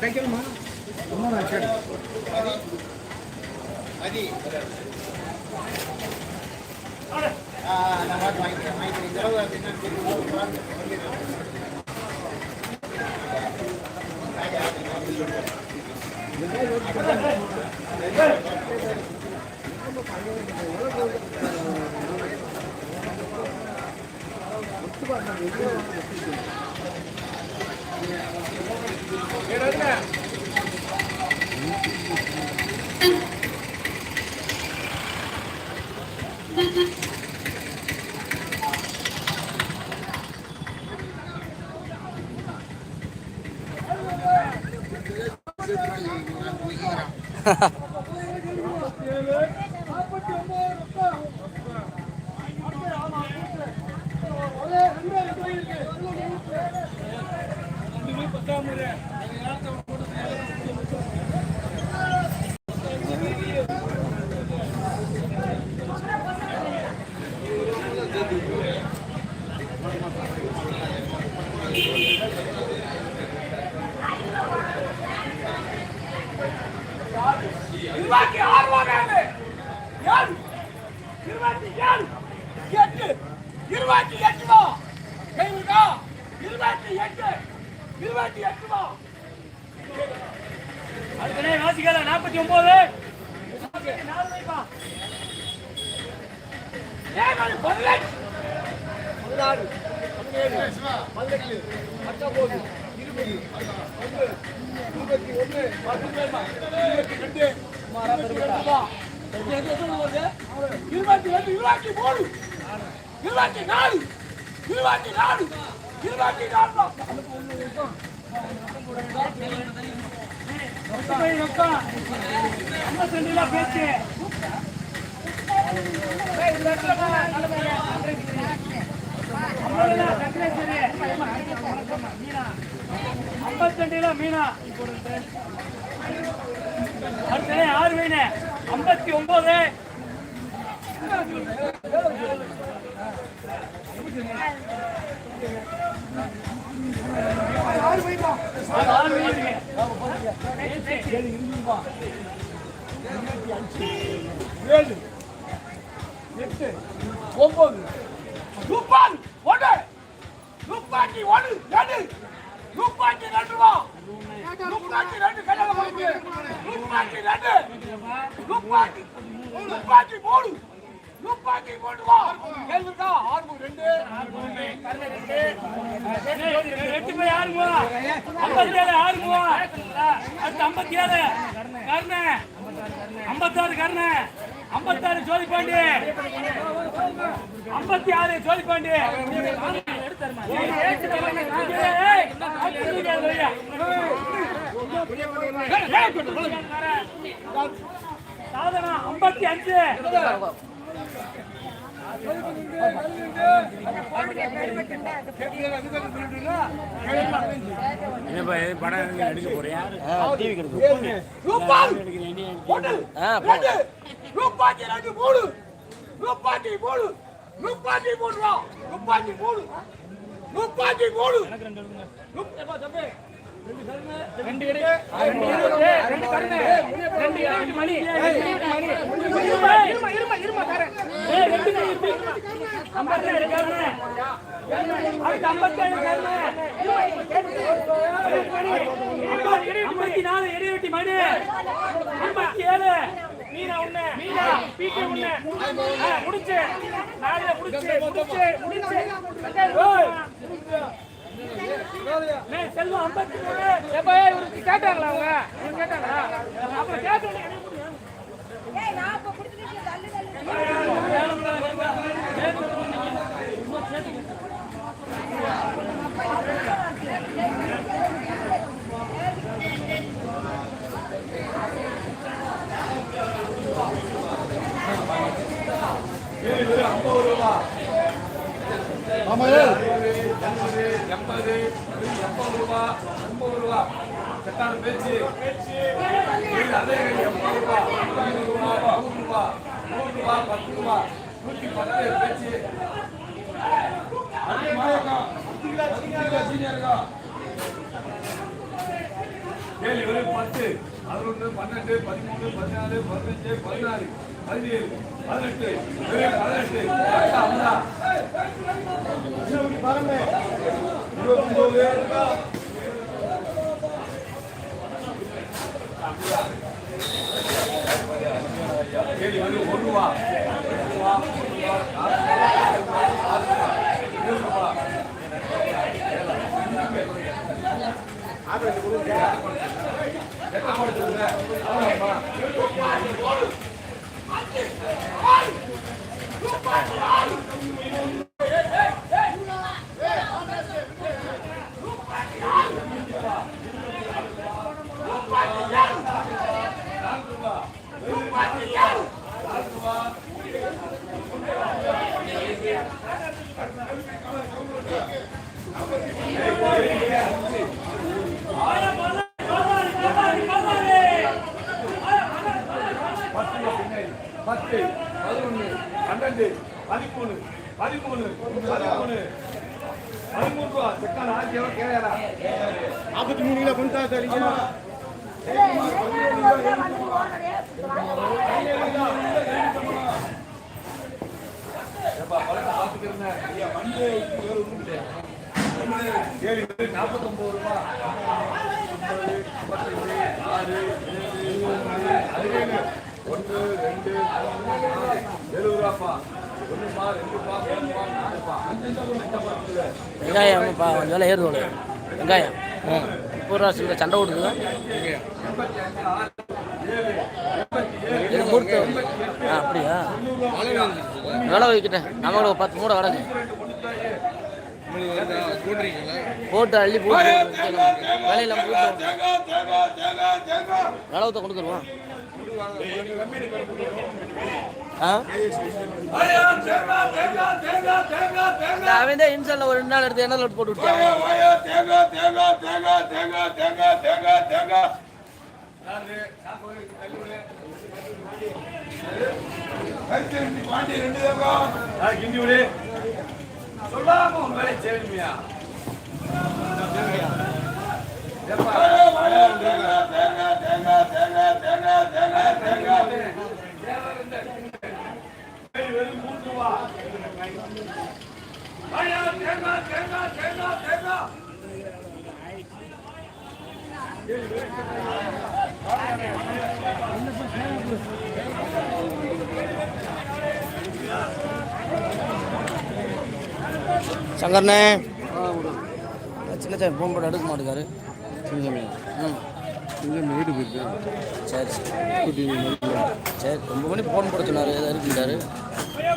தைக்கணுமா அதி நான் பார்த்து வாங்கிக்கிறேன். வாங்கிக்கிறேன் இந்த அளவு அப்படின்னு 한번 반영해 주세요. 어떻게 하면 얘기하는 게 இருபத்தி ஆறுவாங்க ஏழு இருபத்தி ஏழு எட்டு இருபத்தி எட்டு தான் இருபத்தி எட்டு இருபத்தி எட்டு தான் அதுக்குனே வாசிக்கல நாற்பத்தி ஒன்பது பதினாறு. பதினெட்டு. பத்தொன்பது. இருபது. ஒன்று. இருபத்தி ஒன்று இருபத்தி ரெண்டு இருபத்தி ரெண்டு இருபத்தி ரெண்டு இருபத்தி மூணு. இருபத்தி நாலு இருபத்தி நாலு இருபத்தி நாலு பேச்சு ஐம்பத்தி மீனா அடுத்த ஆறு மீன் ஐம்பத்தி ஒன்பது ஏழு எட்டு ஒன்பது முப்பது ஒன்று முப்பத்தி ஒன்று ரெண்டு முப்பத்தி ரெண்டு ரூபா முப்பத்தி ரெண்டு கையால வாங்க முப்பத்தி ரெண்டு முப்பத்தி முப்பத்தி மூணு முப்பத்தி மூணு. துப்பாக்கி கேள்விக்கா ஆறு மூணு ஆறு ரெண்டு. எட்டு போய் ஆறு மூவா ஐம்பத்தி ஏழு ஆறு மூவா அடுத்து ஐம்பத்தி ஏழு ஐம்பத்தாறு ஐம்பத்தாறு ஐம்பத்தி ஆறு சாதனா ஐம்பத்தி அஞ்சு. ரூபாய்! ஒன்று ரெண்டு! ரூபாய் ரெண்டு மூணு ரூபாய் மூணு ரூபாய் மூணு ரூபா ரூபாய் மூணு ரூபாய் மூணு ரெண்டு ரெண்டு மணி இருமா இருமா இருமா தரேன் ரெண்டு கை இருக்கு ஐம்பத்தேழு கருணை ஐம்பத்தேழு கருணை ஐம்பத்தி நாலு மணி ஐம்பத்தி ஏழு மீனா மீனா பீக்கே முடிச்சு நாலுல முடிச்சு முடிச்சு முடிச்சு இவருக்கு கேட்டாங்களா அவங்க கேட்டாங்களா அப்புறம் கேட்டோன்னே ஏய் நான் எண்பது எண்பது ரூபா எண்பது ரூபா செட்டான பேச்சு அதே எண்பது ரூபா ஐம்பது ரூபா நூறு ரூபா நூறு ரூபா பத்து ரூபா நூற்றி பத்து பேச்சு ஏழு பத்து பதினொன்று பன்னெண்டு பதிமூணு பதினாலு பதினஞ்சு பதினாறு. பதினேழு பதினெட்டு பதினெட்டு கரெக்டா, அவ்வளவுதான். இருபத்தொன்பது ஒரு ரூபா எத்தனை போடுறது அவ்வளோப்பா பத்து பதினொன்று பன்னெண்டு பதிமூணு பதிமூணு பதிமூணு பதிமூணு ரூபா செக்கான ஆட்சி எவ்வளோ கேட்கறா நாற்பத்தி மூணு கிலோ கொண்டு தான் சரிங்க நாற்பத்தொம்பது ரூபா ஆறு ஒன்று ரெண்டு எழுபது ரூபாப்பா ஒன்றுப்பா ரெண்டுப்பா மூணுப்பா நாலுப்பா அஞ்சு பத்து வெங்காயம். கொஞ்சம் விலை ஏறுதோடு வெங்காயம் சில்லற சண்டை கொடுக்குது மூர்த்த ஆ அப்படியா? விலை வைக்கிட்டேன் நம்மளோட ஒரு பத்து மூட கிடக்கு. போட்டு அள்ளி போட்டு விலையில போட்டு விளவத்தை கொடுத்துருவோம் அவன் தான் இன்சல்ல ஒரு ரெண்டு நாள் எடுத்து போட்டு பாண்டி ரெண்டு கிண்டி விடு. சொல்லாம உன் வேலை செய்யணுமியா சங்கர்ண்ணே. சின்ன சாமி ஃபோன் போட்டு எடுக்க மாட்டேங்காரு. வீட்டு போயிருக்கு சரி சரி. சரி ரொம்ப மணி ஃபோன் போட சொன்னார். ஏதோ இருக்குன்றாரு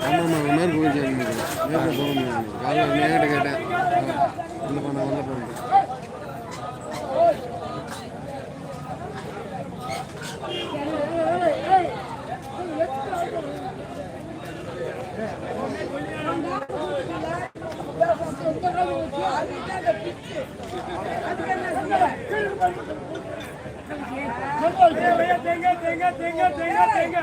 ஆமாம் ஆமாம். மேற்கு போய் நேரில் போக முடியாது. காலையில் நேரிட்ட கேட்டேன். இந்த பண்ண வந்த போகிறேன் தேங்க தேங்க தேங்க தேங்க